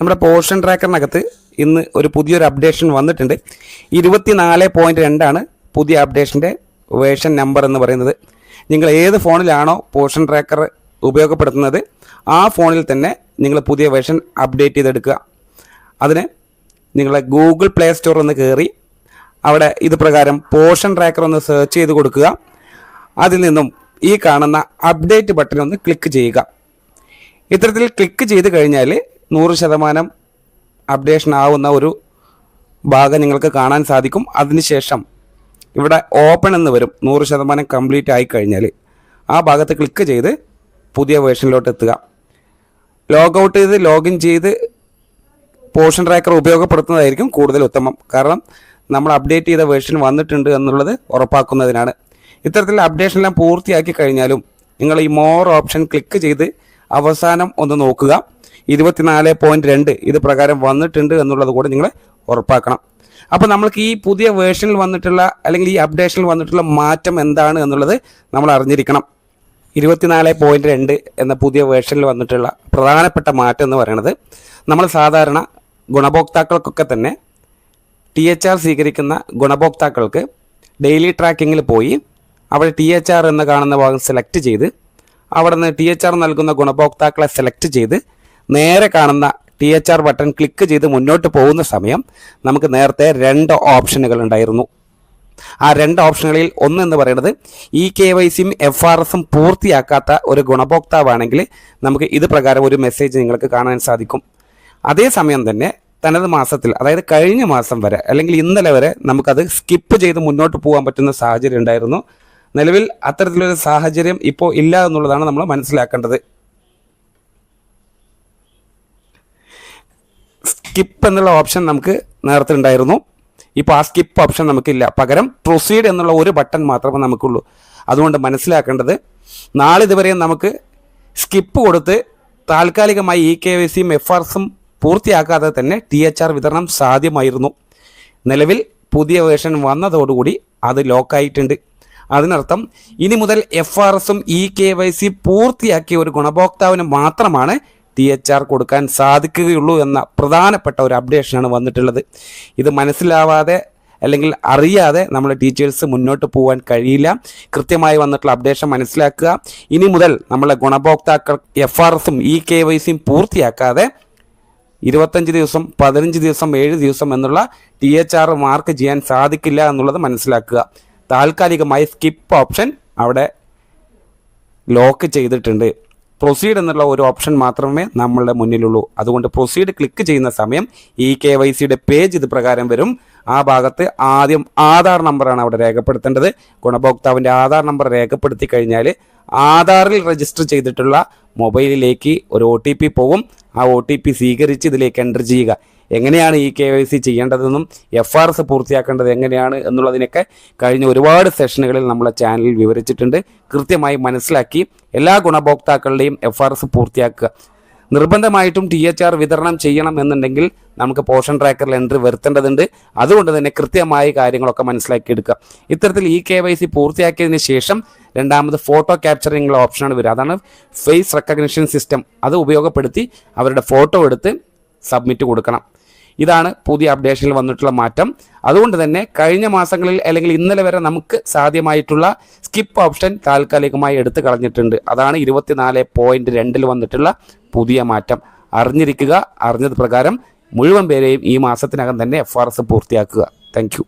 നമ്മുടെ പോർഷൻ ട്രാക്കറിനകത്ത് ഇന്ന് ഒരു പുതിയൊരു അപ്ഡേഷൻ വന്നിട്ടുണ്ട്. ഇരുപത്തി നാല് പോയിന്റ് രണ്ടാണ് പുതിയ അപ്ഡേഷന്റെ വേർഷൻ നമ്പർ എന്ന് പറയുന്നത്. നിങ്ങൾ ഏത് ഫോണിലാണോ പോർഷൻ ട്രാക്കർ ഉപയോഗപ്പെടുത്തുന്നത് ആ ഫോണിൽ തന്നെ നിങ്ങൾ പുതിയ വേർഷൻ അപ്ഡേറ്റ് ചെയ്തെടുക്കുക. അതിന് നിങ്ങളെ ഗൂഗിൾ പ്ലേ സ്റ്റോർ ഒന്ന് കയറി അവിടെ ഇത് പ്രകാരം പോർഷൻ ട്രാക്കർ ഒന്ന് സെർച്ച് ചെയ്ത് കൊടുക്കുക. അതിൽ നിന്നും ഈ കാണുന്ന അപ്ഡേറ്റ് ബട്ടൺ ഒന്ന് ക്ലിക്ക് ചെയ്യുക. ഇത്തരത്തിൽ ക്ലിക്ക് ചെയ്ത് കഴിഞ്ഞാൽ നൂറ് ശതമാനം അപ്ഡേഷൻ ആവുന്ന ഒരു ഭാഗം നിങ്ങൾക്ക് കാണാൻ സാധിക്കും. അതിനുശേഷം ഇവിടെ ഓപ്പൺ എന്ന് വരും. നൂറ് ശതമാനം കംപ്ലീറ്റ് ആയി കഴിഞ്ഞാൽ ആ ഭാഗത്ത് ക്ലിക്ക് ചെയ്ത് പുതിയ വേർഷനിലോട്ട് എത്തുക. ലോഗ് ഔട്ട് ചെയ്ത് ലോഗിൻ ചെയ്ത് പോർഷൻ ട്രാക്കർ ഉപയോഗപ്പെടുത്തുന്നതായിരിക്കും കൂടുതൽ ഉത്തമം. കാരണം നമ്മൾ അപ്ഡേറ്റ് ചെയ്ത വേർഷൻ വന്നിട്ടുണ്ട് എന്നുള്ളത് ഉറപ്പാക്കുന്നതിനാണ്. ഇത്തരത്തിൽ അപ്ഡേഷൻ എല്ലാം പൂർത്തിയാക്കി കഴിഞ്ഞാലും നിങ്ങൾ ഈ മോർ ഓപ്ഷൻ ക്ലിക്ക് ചെയ്ത് അവസാനം ഒന്ന് നോക്കുക. ഇരുപത്തിനാല് പോയിന്റ് രണ്ട് ഇത് പ്രകാരം വന്നിട്ടുണ്ട് എന്നുള്ളത് കൂടെ നിങ്ങൾ ഉറപ്പാക്കണം. അപ്പോൾ നമ്മൾക്ക് ഈ പുതിയ വേർഷനിൽ വന്നിട്ടുള്ള അല്ലെങ്കിൽ ഈ അപ്ഡേഷനിൽ വന്നിട്ടുള്ള മാറ്റം എന്താണ് എന്നുള്ളത് നമ്മൾ അറിഞ്ഞിരിക്കണം. ഇരുപത്തിനാല് പോയിന്റ് രണ്ട് എന്ന പുതിയ വേർഷനിൽ വന്നിട്ടുള്ള പ്രധാനപ്പെട്ട മാറ്റം എന്ന് പറയുന്നത് നമ്മൾ സാധാരണ ഗുണഭോക്താക്കൾക്കൊക്കെ തന്നെ ടി എച്ച് ആർ സ്വീകരിക്കുന്ന ഗുണഭോക്താക്കൾക്ക് ഡെയിലി ട്രാക്കിങ്ങിൽ പോയി അവിടെ ടി എച്ച് ആർ എന്ന് കാണുന്ന ഭാഗം സെലക്ട് ചെയ്ത് അവിടെ നിന്ന് ടി എച്ച് ആർ നൽകുന്ന ഗുണഭോക്താക്കളെ സെലക്ട് ചെയ്ത് നേരെ കാണുന്ന T H R button click ചെയ്ത് മുന്നോട്ട് പോകുന്ന സമയം നമുക്ക് നേരത്തെ രണ്ട് ഓപ്ഷനുകൾ ഉണ്ടായിരുന്നു. ആ രണ്ട് ഓപ്ഷനുകളിൽ ഒന്ന് എന്ന് പറയുന്നത് ഇ കെ വൈ സിയും എഫ് ആർ എസും പൂർത്തിയാക്കാത്ത ഒരു ഗുണഭോക്താവാണെങ്കിൽ നമുക്ക് ഇത് പ്രകാരം ഒരു മെസ്സേജ് നിങ്ങൾക്ക് കാണാൻ സാധിക്കും. അതേസമയം തന്നെ തനത് മാസത്തിൽ അതായത് കഴിഞ്ഞ മാസം വരെ അല്ലെങ്കിൽ ഇന്നലെ വരെ നമുക്കത് സ്കിപ്പ് ചെയ്ത് മുന്നോട്ട് പോകാൻ പറ്റുന്ന സാഹചര്യം ഉണ്ടായിരുന്നു. നിലവിൽ അത്തരത്തിലൊരു സാഹചര്യം ഇപ്പോൾ ഇല്ല എന്നുള്ളതാണ് നമ്മൾ മനസ്സിലാക്കേണ്ടത്. സ്കിപ്പ് എന്നുള്ള ഓപ്ഷൻ നമുക്ക് നേരത്തെ ഉണ്ടായിരുന്നു ഇപ്പോൾ ആ സ്കിപ്പ് ഓപ്ഷൻ നമുക്കില്ല. പകരം പ്രൊസീഡ് എന്നുള്ള ഒരു ബട്ടൺ മാത്രമേ നമുക്കുള്ളൂ. അതുകൊണ്ട് മനസ്സിലാക്കേണ്ടത് നാളെ ഇതുവരെ നമുക്ക് സ്കിപ്പ് കൊടുത്ത് താൽക്കാലികമായി ഇ കെ വൈ സിയും എഫ് ആർ എസും പൂർത്തിയാക്കാതെ തന്നെ ടി എച്ച് ആർ വിതരണം സാധ്യമായിരുന്നു. നിലവിൽ പുതിയ വേർഷൻ വന്നതോടുകൂടി അത് ലോക്കായിട്ടുണ്ട്. അതിനർത്ഥം ഇനി മുതൽ എഫ് ആർ എസും ഇ കെ വൈ സി പൂർത്തിയാക്കിയ ഒരു ഗുണഭോക്താവിന് മാത്രമാണ് ടി എച്ച് ആർ കൊടുക്കാൻ സാധിക്കുകയുള്ളൂ എന്ന പ്രധാനപ്പെട്ട ഒരു അപ്ഡേഷനാണ് വന്നിട്ടുള്ളത്. ഇത് മനസ്സിലാവാതെ അല്ലെങ്കിൽ അറിയാതെ നമ്മൾ ടീച്ചേഴ്സ് മുന്നോട്ട് പോകാൻ കഴിയില്ല. കൃത്യമായി വന്നിട്ടുള്ള അപ്ഡേഷൻ മനസ്സിലാക്കുക. ഇനി മുതൽ നമ്മളെ ഗുണഭോക്താക്കൾ എഫ് ആർ എസും ഇ കെ വൈ സിയും പൂർത്തിയാക്കാതെ ഇരുപത്തഞ്ച് ദിവസം പതിനഞ്ച് ദിവസം ഏഴ് ദിവസം എന്നുള്ള ടി എച്ച് ആർ മാർക്ക് ചെയ്യാൻ സാധിക്കില്ല എന്നുള്ളത് മനസ്സിലാക്കുക. താൽക്കാലികമായി സ്കിപ്പ് ഓപ്ഷൻ അവിടെ ലോക്ക് ചെയ്തിട്ടുണ്ട്. പ്രൊസീഡ് എന്നുള്ള ഒരു ഓപ്ഷൻ മാത്രമേ നമ്മളുടെ മുന്നിലുള്ളൂ. അതുകൊണ്ട് പ്രൊസീഡ് ക്ലിക്ക് ചെയ്യുന്ന സമയം ഈ കെ വൈ സിയുടെ പേജ് ഇത് പ്രകാരം വരും. ആ ഭാഗത്ത് ആദ്യം ആധാർ നമ്പറാണ് അവിടെ രേഖപ്പെടുത്തേണ്ടത്. ഗുണഭോക്താവിന്റെ ആധാർ നമ്പർ രേഖപ്പെടുത്തി കഴിഞ്ഞാൽ ആധാറിൽ രജിസ്റ്റർ ചെയ്തിട്ടുള്ള മൊബൈലിലേക്ക് ഒരു ഒ പോകും ആ ഒ സ്വീകരിച്ച് ഇതിലേക്ക് എന്റർ ചെയ്യുക. എങ്ങനെയാണ് ഈ കെ വൈ സി ചെയ്യേണ്ടതെന്നും എഫ് ആർ എസ് പൂർത്തിയാക്കേണ്ടത് എങ്ങനെയാണ് എന്നുള്ളതിനൊക്കെ കഴിഞ്ഞ ഒരുപാട് സെഷനുകളിൽ നമ്മളെ ചാനലിൽ വിവരിച്ചിട്ടുണ്ട്. കൃത്യമായി മനസ്സിലാക്കി എല്ലാ ഗുണഭോക്താക്കളുടെയും എഫ് ആർ എസ് പൂർത്തിയാക്കുക. നിർബന്ധമായിട്ടും ടി എച്ച് ആർ വിതരണം ചെയ്യണം എന്നുണ്ടെങ്കിൽ നമുക്ക് പോഷൻ ട്രാക്കറിൽ എൻട്രി വരുത്തേണ്ടതുണ്ട്. അതുകൊണ്ട് തന്നെ കൃത്യമായ കാര്യങ്ങളൊക്കെ മനസ്സിലാക്കിയെടുക്കുക ഇത്തരത്തിൽ ഈ കെ വൈ സി പൂർത്തിയാക്കിയതിന് ശേഷം രണ്ടാമത് ഫോട്ടോ ക്യാപ്ചറിംഗ് ഓപ്ഷനാണ് വരിക. അതാണ് ഫേസ് റെക്കഗ്നിഷൻ സിസ്റ്റം അത് ഉപയോഗപ്പെടുത്തി അവരുടെ ഫോട്ടോ എടുത്ത് സബ്മിറ്റ് കൊടുക്കണം. ഇതാണ് പുതിയ അപ്ഡേഷനിൽ വന്നിട്ടുള്ള മാറ്റം. അതുകൊണ്ട് തന്നെ കഴിഞ്ഞ മാസങ്ങളിൽ അല്ലെങ്കിൽ ഇന്നലെ വരെ നമുക്ക് സാധ്യമായിട്ടുള്ള സ്കിപ്പ് ഓപ്ഷൻ താൽക്കാലികമായി എടുത്തു കളഞ്ഞിട്ടുണ്ട്. അതാണ് ഇരുപത്തിനാല് പോയിന്റ് രണ്ടിൽ വന്നിട്ടുള്ള പുതിയ മാറ്റം. അറിഞ്ഞിരിക്കുക അറിഞ്ഞത് പ്രകാരം മുഴുവൻ പേരെയും ഈ മാസത്തിനകം തന്നെ എഫ് ആർ എസ് പൂർത്തിയാക്കുക. താങ്ക്